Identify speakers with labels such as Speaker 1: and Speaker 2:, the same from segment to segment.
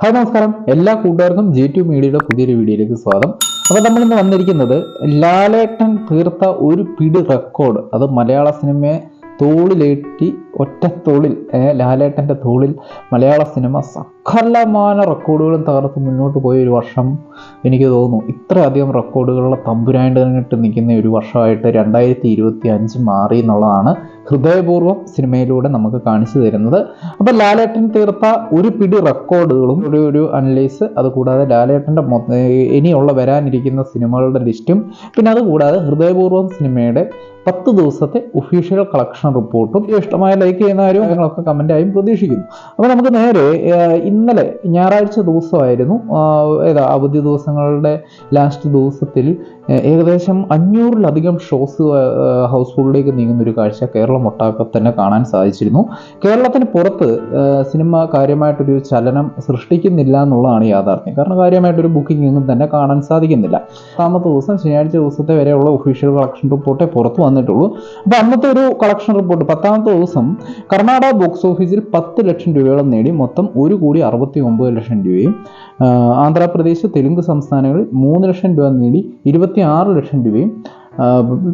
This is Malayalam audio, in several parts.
Speaker 1: ഹായ് നമസ്കാരം. എല്ലാ കൂട്ടുകാർക്കും ജി ടു മീഡിയയുടെ പുതിയൊരു വീഡിയോയിലേക്ക് സ്വാഗതം. അപ്പോൾ നമ്മൾ ഇന്ന് വന്നിരിക്കുന്നത് ലാലേട്ടൻ തീർത്ത ഒരു പിടി റെക്കോർഡ് അത് മലയാള സിനിമയെ തോളിലേറ്റി ഒറ്റത്തോളിൽ ലാലേട്ടന്റെ തോളിൽ മലയാള സിനിമ സകലമാന റെക്കോർഡുകളും തകർത്ത് മുന്നോട്ട് പോയ ഒരു വർഷം എനിക്ക് തോന്നുന്നു. ഇത്രയധികം റെക്കോർഡുകളുടെ തമ്പുരായിട്ട് നിൽക്കുന്ന ഒരു വർഷമായിട്ട് രണ്ടായിരത്തി ഇരുപത്തി അഞ്ച് മാറി എന്നുള്ളതാണ് ഹൃദയപൂർവം സിനിമയിലൂടെ നമുക്ക് കാണിച്ചു തരുന്നത്. അപ്പോൾ ലാലേട്ടൻ തീർത്ത ഒരു പിടി റെക്കോർഡുകളും ഒരു ഒരു അനലൈസ് അതുകൂടാതെ ലാലേട്ടന്റെ ഇനിയുള്ള വരാനിരിക്കുന്ന സിനിമകളുടെ ലിസ്റ്റും പിന്നെ അതുകൂടാതെ ഹൃദയപൂർവം സിനിമയുടെ പത്ത് ദിവസത്തെ ഒഫീഷ്യൽ കളക്ഷൻ റിപ്പോർട്ടും. ഇഷ്ടമായ ലൈക്ക് ചെയ്യുന്നവരും നിങ്ങളൊക്കെ കമന്റായും പ്രതീക്ഷിക്കുന്നു. അപ്പോൾ നമുക്ക് നേരെ ഏർ ഇന്നലെ ഞായറാഴ്ച ദിവസമായിരുന്നു ഏതാ അവധി ദിവസങ്ങളുടെ ലാസ്റ്റ് ദിവസത്തിൽ ഏകദേശം അഞ്ഞൂറിലധികം ഷോസ് ഹൗസ്ഫുള്ളിലേക്ക് നീങ്ങുന്ന ഒരു കാഴ്ച കേരളം ഒട്ടാകെ തന്നെ കാണാൻ സാധിച്ചിരുന്നു. കേരളത്തിന് പുറത്ത് സിനിമ കാര്യമായിട്ടൊരു ചലനം സൃഷ്ടിക്കുന്നില്ല എന്നുള്ളതാണ് യാഥാർത്ഥ്യം. കാരണം കാര്യമായിട്ടൊരു ബുക്കിംഗ് ഒന്നും തന്നെ കാണാൻ സാധിക്കുന്നില്ല. പത്താമത്തെ ദിവസം ശനിയാഴ്ച ദിവസത്തെ വരെയുള്ള ഒഫീഷ്യൽ കളക്ഷൻ റിപ്പോർട്ടേ പുറത്ത് വന്നിട്ടുള്ളൂ. അപ്പോൾ അന്നത്തെ ഒരു കളക്ഷൻ റിപ്പോർട്ട് പത്താമത്തെ ദിവസം കർണാടക ബോക്സ് ഓഫീസിൽ പത്ത് ലക്ഷം രൂപയോളം നേടി. മൊത്തം ഒരു കോടി അറുപത്തി ഒമ്പത് ലക്ഷം രൂപയും ആന്ധ്രാപ്രദേശ് തെലുങ്ക് സംസ്ഥാനങ്ങളിൽ മൂന്ന് ലക്ഷം രൂപ നേടി ഇരുപത്തി ആറ് ലക്ഷം രൂപയും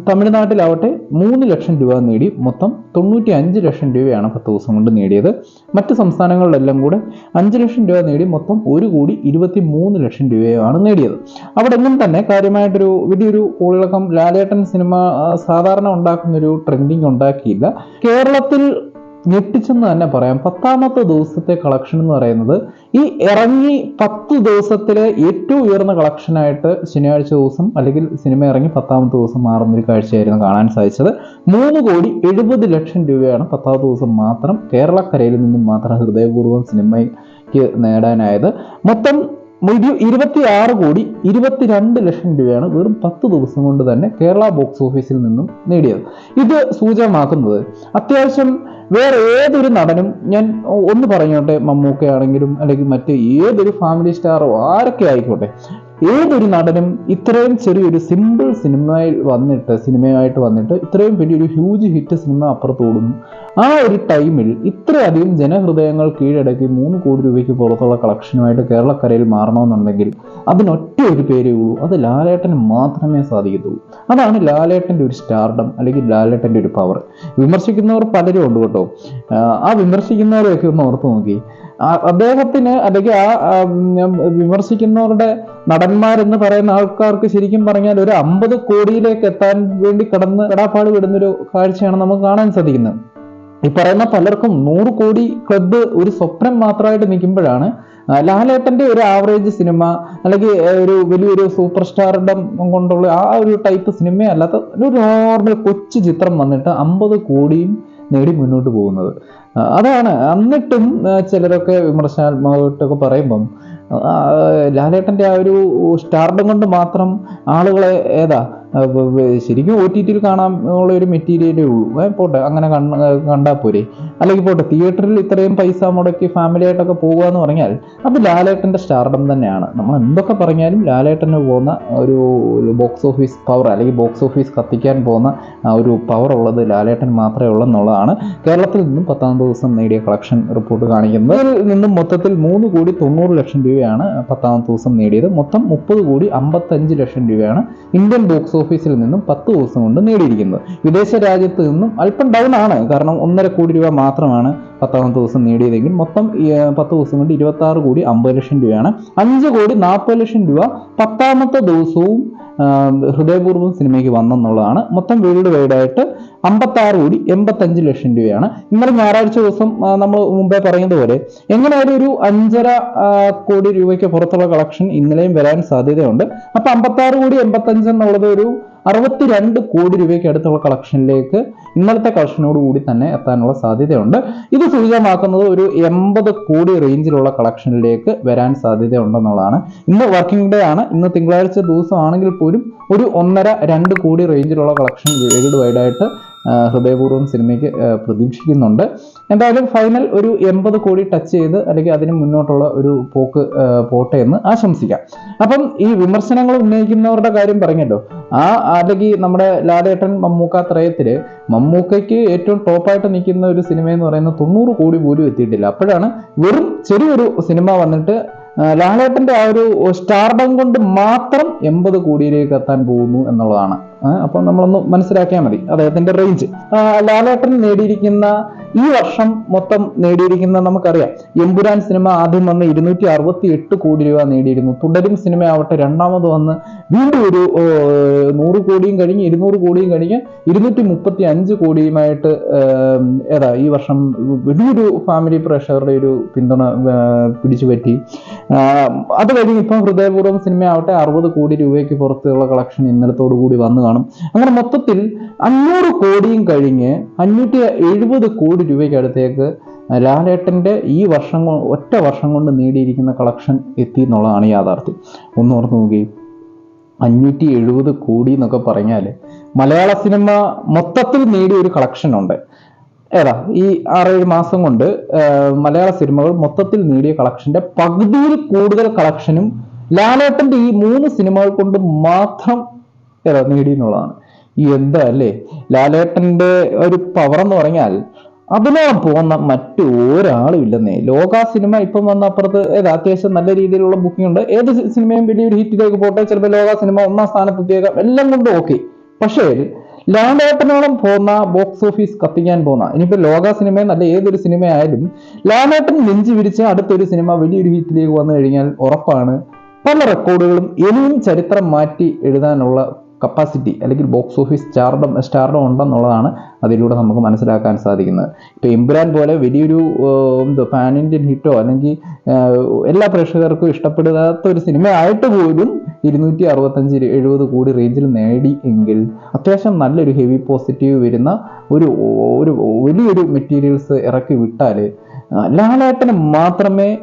Speaker 1: തമിഴ്നാട്ടിലാവട്ടെ മൂന്ന് ലക്ഷം രൂപ നേടി മൊത്തം തൊണ്ണൂറ്റി അഞ്ച് ലക്ഷം രൂപയാണ് പത്ത് ദിവസം കൊണ്ട് നേടിയത്. മറ്റ് സംസ്ഥാനങ്ങളിലെല്ലാം കൂടെ അഞ്ച് ലക്ഷം രൂപ നേടി മൊത്തം ഒരു കോടി ഇരുപത്തി മൂന്ന് ലക്ഷം രൂപയാണ് നേടിയത്. അവിടെ എങ്ങും തന്നെ കാര്യമായിട്ടൊരു വലിയൊരു കോളിളക്കം ലാലേട്ടൻ സിനിമ സാധാരണ ഉണ്ടാക്കുന്നൊരു ട്രെൻഡിങ് ഉണ്ടാക്കിയില്ല. കേരളത്തിൽ ഞെട്ടിച്ചെന്ന് തന്നെ പറയാം. പത്താമത്തെ ദിവസത്തെ കളക്ഷൻ എന്ന് പറയുന്നത് ഈ ഇറങ്ങി പത്ത് ദിവസത്തിലെ ഏറ്റവും ഉയർന്ന കളക്ഷനായിട്ട് ശനിയാഴ്ച ദിവസം അല്ലെങ്കിൽ സിനിമ ഇറങ്ങി പത്താമത്തെ ദിവസം മാറുന്ന ഒരു കാഴ്ചയായിരുന്നു കാണാൻ സാധിച്ചത്. മൂന്ന് കോടി എഴുപത് ലക്ഷം രൂപയാണ് പത്താമത്തെ ദിവസം മാത്രം കേരളക്കരയിൽ നിന്നും മാത്രം ഹൃദയപൂർവം സിനിമയ്ക്ക് നേടാനായത്. മൊത്തം ഇരു- ഇരുപത്തി ആറ് കോടി ഇരുപത്തിരണ്ട് ലക്ഷം രൂപയാണ് വെറും പത്ത് ദിവസം കൊണ്ട് തന്നെ കേരള ബോക്സ് ഓഫീസിൽ നിന്നും നേടിയത്. ഇത് സൂചകമാക്കുന്നത് അത്യാവശ്യം വേറെ ഏതൊരു നടനും ഞാൻ ഒന്ന് പറഞ്ഞോട്ടെ മമ്മൂക്കയാണെങ്കിലും അല്ലെങ്കിൽ മറ്റ് ഏതൊരു ഫാമിലി സ്റ്റാറോ ആരൊക്കെ ആയിക്കോട്ടെ ഏതൊരു നടനും ഇത്രയും ചെറിയൊരു സിമ്പിൾ സിനിമയിൽ വന്നിട്ട് സിനിമയായിട്ട് വന്നിട്ട് ഇത്രയും വലിയൊരു ഹ്യൂജ് ഹിറ്റ് സിനിമ അപ്പുറത്ത് ഓടുന്നു. ആ ഒരു ടൈമിൽ ഇത്രയധികം ജനഹൃദയങ്ങൾ കീഴടക്കി മൂന്ന് കോടി രൂപയ്ക്ക് പുറത്തുള്ള കളക്ഷനുമായിട്ട് കേരളക്കരയിൽ മാറണമെന്നുണ്ടെങ്കിൽ അതിനൊറ്റ ഒരു പേരേ ഉള്ളൂ. അത് ലാലേട്ടന് മാത്രമേ സാധിക്കത്തുള്ളൂ. അതാണ് ലാലേട്ടന്റെ ഒരു സ്റ്റാർഡം അല്ലെങ്കിൽ ലാലേട്ടന്റെ ഒരു പവർ വിമർശിക്കുന്നവർ പലരും ഉണ്ട് കേട്ടോ. ആ, വിമർശിക്കുന്നവരെയൊക്കെ ഒന്ന് ഓർത്ത് നോക്കി. അദ്ദേഹത്തിന് അല്ലെങ്കിൽ ആ, വിമർശിക്കുന്നവരുടെ നടന്മാരെന്ന് പറയുന്ന ആൾക്കാർക്ക് ശരിക്കും പറഞ്ഞാൽ ഒരു അമ്പത് കോടിയിലേക്ക് എത്താൻ വേണ്ടി കടന്ന് കടാപ്പാട് വിടുന്നൊരു കാഴ്ചയാണ് നമുക്ക് കാണാൻ സാധിക്കുന്നത്. ഈ പറയുന്ന പലർക്കും നൂറ് കോടി ക്ലബ്ബ് ഒരു സ്വപ്നം മാത്രമായിട്ട് നിൽക്കുമ്പോഴാണ് ലാലേട്ടന്റെ ഒരു ആവറേജ് സിനിമ അല്ലെങ്കിൽ ഒരു വലിയൊരു സൂപ്പർ സ്റ്റാറുടെ കൊണ്ടുള്ള ആ ഒരു ടൈപ്പ് സിനിമയല്ലാത്ത ഒരു നോർമൽ കൊച്ചു ചിത്രം വന്നിട്ട് അമ്പത് കോടിയും നേടി മുന്നോട്ട് പോകുന്നത്. അതാണ്. എന്നിട്ടും ചിലരൊക്കെ വിമർശനാത്മകമായിട്ടൊക്കെ പറയുമ്പം ആ, ലാലേട്ടന്റെ ആ ഒരു സ്റ്റാർഡം കൊണ്ട് മാത്രം ആളുകളെ ഏതാ ശരിക്കും ഒ ടി ടിയിൽ കാണാൻ ഉള്ള ഒരു മെറ്റീരിയലേ ഉള്ളൂ. പോട്ടെ അങ്ങനെ കണ്ടാൽ പോരെ. അല്ലെങ്കിൽ പോട്ടെ തിയേറ്ററിൽ ഇത്രയും പൈസ മുടക്കി ഫാമിലി ആയിട്ടൊക്കെ പോകുക എന്ന് പറഞ്ഞാൽ അത് ലാലേട്ടന്റെ സ്റ്റാർഡം തന്നെയാണ്. നമ്മൾ എന്തൊക്കെ പറഞ്ഞാലും ലാലേട്ടന് പോകുന്ന ഒരു ബോക്സ് ഓഫീസ് പവർ അല്ലെങ്കിൽ ബോക്സ് ഓഫീസ് കത്തിക്കാൻ പോകുന്ന ഒരു പവർ ഉള്ളത് ലാലേട്ടൻ മാത്രമേ ഉള്ളൂ എന്നുള്ളതാണ് കേരളത്തിൽ നിന്നും പത്താം ദിവസം നേടിയ കളക്ഷൻ റിപ്പോർട്ട് കാണിക്കുന്നത്. ഇതിൽ നിന്നും മൊത്തത്തിൽ മൂന്ന് കോടി തൊണ്ണൂറ് ലക്ഷം രൂപയാണ് പത്താമത്തെ ദിവസം നേടിയത്. മൊത്തം മുപ്പത് കോടി അമ്പത്തഞ്ച് ലക്ഷം രൂപയാണ് ഇന്ത്യൻ ബോക്സ് ഓഫീസിൽ നിന്നും പത്ത് ദിവസം കൊണ്ട് നേടിയിരിക്കുന്നത്. വിദേശ രാജ്യത്ത് നിന്നും അല്പം ഡൗൺ ആണ്. കാരണം ഒന്നര കോടി രൂപ മാത്രമാണ് പത്താമത്തെ ദിവസം നേടിയതെങ്കിൽ മൊത്തം പത്ത് ദിവസം കൊണ്ട് ഇരുപത്തി ആറ് കോടി അമ്പത് ലക്ഷം രൂപയാണ്. അഞ്ച് കോടി നാൽപ്പത് ലക്ഷം രൂപ പത്താമത്തെ ദിവസവും ഹൃദയപൂർവം സിനിമയ്ക്ക് വന്നെന്നുള്ളതാണ്. മൊത്തം വേൾഡ് വൈഡ് ആയിട്ട് അമ്പത്താറ് കോടി എൺപത്തഞ്ച് ലക്ഷം രൂപയാണ്. ഇന്നലെ ഞായറാഴ്ച ദിവസം നമ്മൾ മുമ്പേ പറയുന്നതുപോലെ എങ്ങനെയായാലും ഒരു അഞ്ചര കോടി രൂപയ്ക്ക് പുറത്തുള്ള കളക്ഷൻ ഇന്നലെയും വരാൻ സാധ്യതയുണ്ട്. അപ്പൊ അമ്പത്താറ് കോടി എൺപത്തഞ്ച് എന്നുള്ളത് ഒരു അറുപത്തിരണ്ട് കോടി രൂപയ്ക്ക് അടുത്തുള്ള കളക്ഷനിലേക്ക് ഇന്നലത്തെ കളക്ഷനോട് കൂടി തന്നെ എത്താനുള്ള സാധ്യതയുണ്ട്. ഇത് സൂചകമാക്കുന്നത് ഒരു എൺപത് കോടി റേഞ്ചിലുള്ള കളക്ഷനിലേക്ക് വരാൻ സാധ്യതയുണ്ടെന്നുള്ളതാണ്. ഇന്ന് വർക്കിംഗ് ഡേ ആണ്. ഇന്ന് തിങ്കളാഴ്ച ദിവസമാണെങ്കിൽ പോലും ഒരു ഒന്നര രണ്ട് കോടി റേഞ്ചിലുള്ള കളക്ഷൻ വേൾഡ് വൈഡായിട്ട് ഹൃദയപൂർവം സിനിമയ്ക്ക് പ്രതീക്ഷിക്കുന്നുണ്ട്. എന്തായാലും ഫൈനൽ ഒരു എൺപത് കോടി ടച്ച് ചെയ്ത് അല്ലെങ്കിൽ അതിന് മുന്നോട്ടുള്ള ഒരു പോക്ക് പോട്ടെ എന്ന് ആശംസിക്കാം. അപ്പം ഈ വിമർശനങ്ങൾ ഉന്നയിക്കുന്നവരുടെ കാര്യം പറഞ്ഞല്ലോ. ആ അല്ലെങ്കിൽ നമ്മുടെ ലാലേട്ടൻ മമ്മൂക്ക ത്രയത്തിൽ മമ്മൂക്കയ്ക്ക് ഏറ്റവും ടോപ്പായിട്ട് നിൽക്കുന്ന ഒരു സിനിമ എന്ന് പറയുന്നത് തൊണ്ണൂറ് കോടി പോലും എത്തിയിട്ടില്ല. അപ്പോഴാണ് വെറും ചെറിയൊരു സിനിമ വന്നിട്ട് ലാലേട്ടന്റെ ആ ഒരു സ്റ്റാർഡം കൊണ്ട് മാത്രം എൺപത് കോടിയിലേക്ക് എത്താൻ പോകുന്നു എന്നുള്ളതാണ്. അപ്പോൾ നമ്മളൊന്ന് മനസ്സിലാക്കിയാൽ മതി. അദ്ദേഹത്തിന്റെ റേഞ്ച് ലാലേട്ടൻ നേടിയിരിക്കുന്ന ഈ വർഷം മൊത്തം നേടിയിരിക്കുന്ന നമുക്കറിയാം. എമ്പുരാൻ സിനിമ ആദ്യം വന്ന് ഇരുന്നൂറ്റി അറുപത്തി എട്ട് കോടി രൂപ നേടിയിരുന്നു. തുടരും സിനിമ ആവട്ടെ രണ്ടാമത് വന്ന് വീണ്ടും ഒരു നൂറ് കോടിയും കഴിഞ്ഞ് ഇരുന്നൂറ് കോടിയും കഴിഞ്ഞ് ഇരുന്നൂറ്റി മുപ്പത്തി അഞ്ച് കോടിയുമായിട്ട് ഏതാ ഈ വർഷം വലിയൊരു ഫാമിലി പ്രഷറുടെ ഒരു പിന്തുണ പിടിച്ചു പറ്റി. അത് കഴിഞ്ഞ് ഇപ്പം ഹൃദയപൂർവം സിനിമ ആവട്ടെ അറുപത് കോടി രൂപയ്ക്ക് പുറത്തുള്ള കളക്ഷൻ ഇന്നലത്തോടു കൂടി വന്നു കാണും. അങ്ങനെ മൊത്തത്തിൽ അഞ്ഞൂറ് കോടിയും കഴിഞ്ഞ് അഞ്ഞൂറ്റി എഴുപത് കോടി രൂപയ്ക്ക് അടുത്തേക്ക് ലാലേട്ടന്റെ ഈ വർഷം ഒറ്റ വർഷം കൊണ്ട് നേടിയിരിക്കുന്ന കളക്ഷൻ എത്തി എന്നുള്ളതാണ് യാഥാർത്ഥ്യം. ഒന്ന് ഓർത്ത് നോക്കി. അഞ്ഞൂറ്റി എഴുപത് കോടി എന്നൊക്കെ പറഞ്ഞാൽ മലയാള സിനിമ മൊത്തത്തിൽ നേടിയ ഒരു കളക്ഷൻ ഉണ്ട്. ഏതാ ഈ ആറേഴ് മാസം കൊണ്ട് മലയാള സിനിമകൾ മൊത്തത്തിൽ നേടിയ കളക്ഷന്റെ പകുതിയിൽ കൂടുതൽ കളക്ഷനും ലാലേട്ടന്റെ ഈ മൂന്ന് സിനിമകൾ കൊണ്ട് മാത്രം ഏതാ നേടി എന്നുള്ളതാണ് ഈ എന്താ അല്ലേ? ലാലേട്ടന്റെ ഒരു പവർ എന്ന് പറഞ്ഞാൽ അതിനോളം പോകുന്ന മറ്റു ഒരാളും ഇല്ലെന്നേ. ലോക സിനിമ ഇപ്പം വന്ന അപ്പുറത്ത് ഏത്? അത്യാവശ്യം നല്ല രീതിയിലുള്ള ബുക്കിംഗ് ഉണ്ട്. ഏത് സിനിമയും വലിയൊരു ഹിറ്റിലേക്ക് പോട്ടെ ചിലപ്പോൾ ലോക സിനിമ ഒന്നാം സ്ഥാനത്ത് എത്തിയേക്കാം. എല്ലാം കൊണ്ടും ഓക്കെ പക്ഷേ ലാലേട്ടനോളം പോകുന്ന ബോക്സ് ഓഫീസ് കത്തിക്കാൻ പോകുന്ന ഇനിയിപ്പോൾ ലോക സിനിമ നല്ല ഏതൊരു സിനിമ ആയാലും ലാലേട്ടൻ നെഞ്ചു വിരിച്ച് അടുത്തൊരു സിനിമ വലിയൊരു ഹിറ്റിലേക്ക് വന്നു കഴിഞ്ഞാൽ ഉറപ്പാണ് പല റെക്കോർഡുകളും ഇനിയും ചരിത്രം മാറ്റി എഴുതാനുള്ള കപ്പാസിറ്റി അല്ലെങ്കിൽ ബോക്സ് ഓഫീസ് സ്റ്റാർഡം സ്റ്റാർഡം ഉണ്ടെന്നുള്ളതാണ് അതിലൂടെ നമുക്ക് മനസ്സിലാക്കാൻ സാധിക്കുന്നത്. ഇപ്പോൾ എമ്പുരാൻ പോലെ വലിയൊരു എന്തോ പാൻ ഇന്ത്യൻ ഹിറ്റോ അല്ലെങ്കിൽ എല്ലാ പ്രേക്ഷകർക്കും ഇഷ്ടപ്പെടാത്ത ഒരു സിനിമ ആയിട്ട് പോലും ഇരുന്നൂറ്റി അറുപത്തഞ്ച് എഴുപത് കോടി റേഞ്ചിൽ നേടി എങ്കിൽ അത്യാവശ്യം നല്ലൊരു ഹെവി പോസിറ്റീവ് വരുന്ന ഒരു ഒരു വലിയൊരു മെറ്റീരിയൽസ് ഇറക്കി വിട്ടാൽ ലാലേട്ടന് മാത്രമേ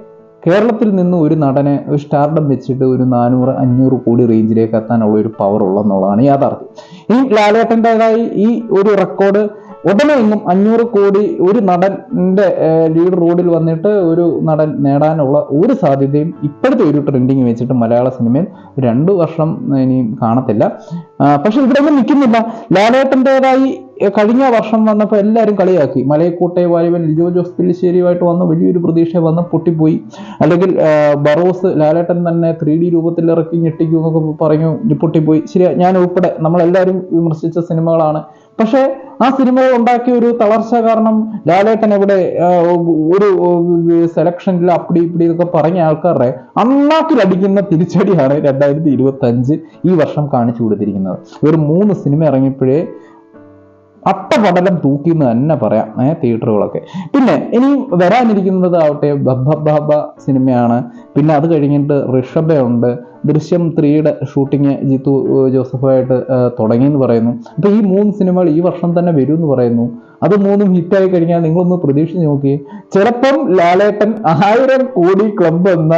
Speaker 1: കേരളത്തിൽ നിന്ന് ഒരു നടനെ ഒരു സ്റ്റാർഡം വെച്ചിട്ട് ഒരു നാനൂറ് അഞ്ഞൂറ് കോടി റേഞ്ചിലേക്ക് എത്താനുള്ള ഒരു പവർ ഉള്ളെന്നുള്ളതാണ് യാഥാർത്ഥ്യം. ഈ ലാലേട്ടന്റെതായി ഈ ഒരു റെക്കോർഡ് ഉടനെ ഒന്നും അഞ്ഞൂറ് കോടി ഒരു നടന്റെ ലീഡ് റോഡിൽ വന്നിട്ട് ഒരു നടൻ നേടാനുള്ള ഒരു സാധ്യതയും ഇപ്പോഴത്തെ ഒരു ട്രെൻഡിങ് വെച്ചിട്ട് മലയാള സിനിമയിൽ രണ്ടു വർഷം ഇനിയും കാണത്തില്ല. പക്ഷെ ഇവിടെ ഒന്നും നിൽക്കുന്നില്ല. ലാലേട്ടന്റെതായി കഴിഞ്ഞ വർഷം വന്നപ്പോൾ എല്ലാവരും കളിയാക്കി. മലയക്കോട്ടെ വായുവൻ ലിജോ ജോസ് പില്ലിശ്ശേരിയുമായിട്ട് വന്ന വലിയൊരു പ്രതീക്ഷ വന്ന് പൊട്ടിപ്പോയി. അല്ലെങ്കിൽ ബറോസ് ലാലേട്ടൻ തന്നെ ത്രീ ഡി രൂപത്തിൽ ഇറക്കി ഞെട്ടിക്കും എന്നൊക്കെ പറഞ്ഞു പൊട്ടിപ്പോയി. ശരിയാ ഞാൻ ഉൾപ്പെടെ നമ്മളെല്ലാവരും വിമർശിച്ച സിനിമകളാണ്. പക്ഷേ ആ സിനിമ ഉണ്ടാക്കിയ ഒരു തളർച്ച കാരണം ലാലേട്ടൻ എവിടെ ഒരു സെലക്ഷനിൽ അപ്പടി ഇപ്പടി ഇതൊക്കെ പറഞ്ഞ ആൾക്കാരുടെ അണ്ണാക്കിലടിക്കുന്ന തിരിച്ചടിയാണ് രണ്ടായിരത്തി ഇരുപത്തി അഞ്ച് ഈ വർഷം കാണിച്ചു കൊടുത്തിരിക്കുന്നത്. ഒരു മൂന്ന് സിനിമ ഇറങ്ങിയപ്പോഴേ അട്ടപടലം തൂക്കി എന്ന് തന്നെ പറയാം ഏഹ് തിയേറ്ററുകളൊക്കെ. പിന്നെ ഇനി വരാനിരിക്കുന്നത് ആവട്ടെ ബബ്ബ ബാബ സിനിമയാണ്. പിന്നെ അത് കഴിഞ്ഞിട്ട് ഋഷഭയുണ്ട്. ദൃശ്യം ത്രീയുടെ ഷൂട്ടിങ് ജിത്തു ജോസഫായിട്ട് തുടങ്ങി എന്ന് പറയുന്നു. അപ്പൊ ഈ മൂന്ന് സിനിമകൾ ഈ വർഷം തന്നെ വരും എന്ന് പറയുന്നു. അത് മൂന്നും ഹിറ്റായി കഴിഞ്ഞാൽ നിങ്ങളൊന്ന് പ്രതീക്ഷിച്ച് നോക്കി ചിലപ്പം ലാലേട്ടൻ ആയിരം കോടി ക്ലബ് എന്ന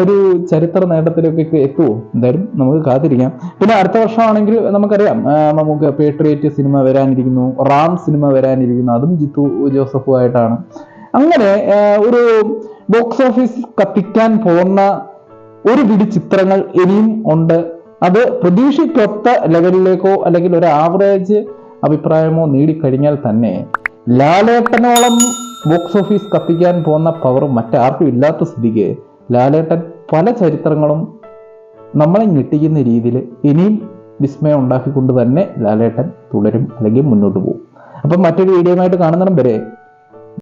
Speaker 1: ഒരു ചരിത്ര നേട്ടത്തിലൊക്കെ എത്തുമോ എന്തായാലും നമുക്ക് കാത്തിരിക്കാം. പിന്നെ അടുത്ത വർഷമാണെങ്കിൽ നമുക്കറിയാം നമുക്ക് പേട്രിയറ്റ് സിനിമ വരാനിരിക്കുന്നു റാം സിനിമ വരാനിരിക്കുന്നു അതും ജിത്തു ജോസഫുമായിട്ടാണ്. അങ്ങനെ ഒരു ബോക്സ് ഓഫീസ് കത്തിക്കാൻ പോകുന്ന ഒരു പിടി ചിത്രങ്ങൾ ഇനിയും ഉണ്ട്. അത് പ്രതീക്ഷയ്ക്കൊത്ത ലെവലിലേക്കോ അല്ലെങ്കിൽ ഒരു ആവറേജ് അഭിപ്രായമോ നേടിക്കഴിഞ്ഞാൽ തന്നെ ലാലേട്ടനോളം ബോക്സ് ഓഫീസ് കത്തിക്കാൻ പോകുന്ന പവർ മറ്റാർക്കും ഇല്ലാത്ത സ്ഥിതിക്ക് ലാലേട്ടൻ പല ചരിത്രങ്ങളും നമ്മളെ ഞെട്ടിക്കുന്ന രീതിയിൽ ഇനിയും വിസ്മയം ഉണ്ടാക്കിക്കൊണ്ട് തന്നെ ലാലേട്ടൻ തുടരും അല്ലെങ്കിൽ മുന്നോട്ട് പോകും. അപ്പം മറ്റൊരു വീഡിയോ ആയിട്ട് കാണുന്നിടം വരെ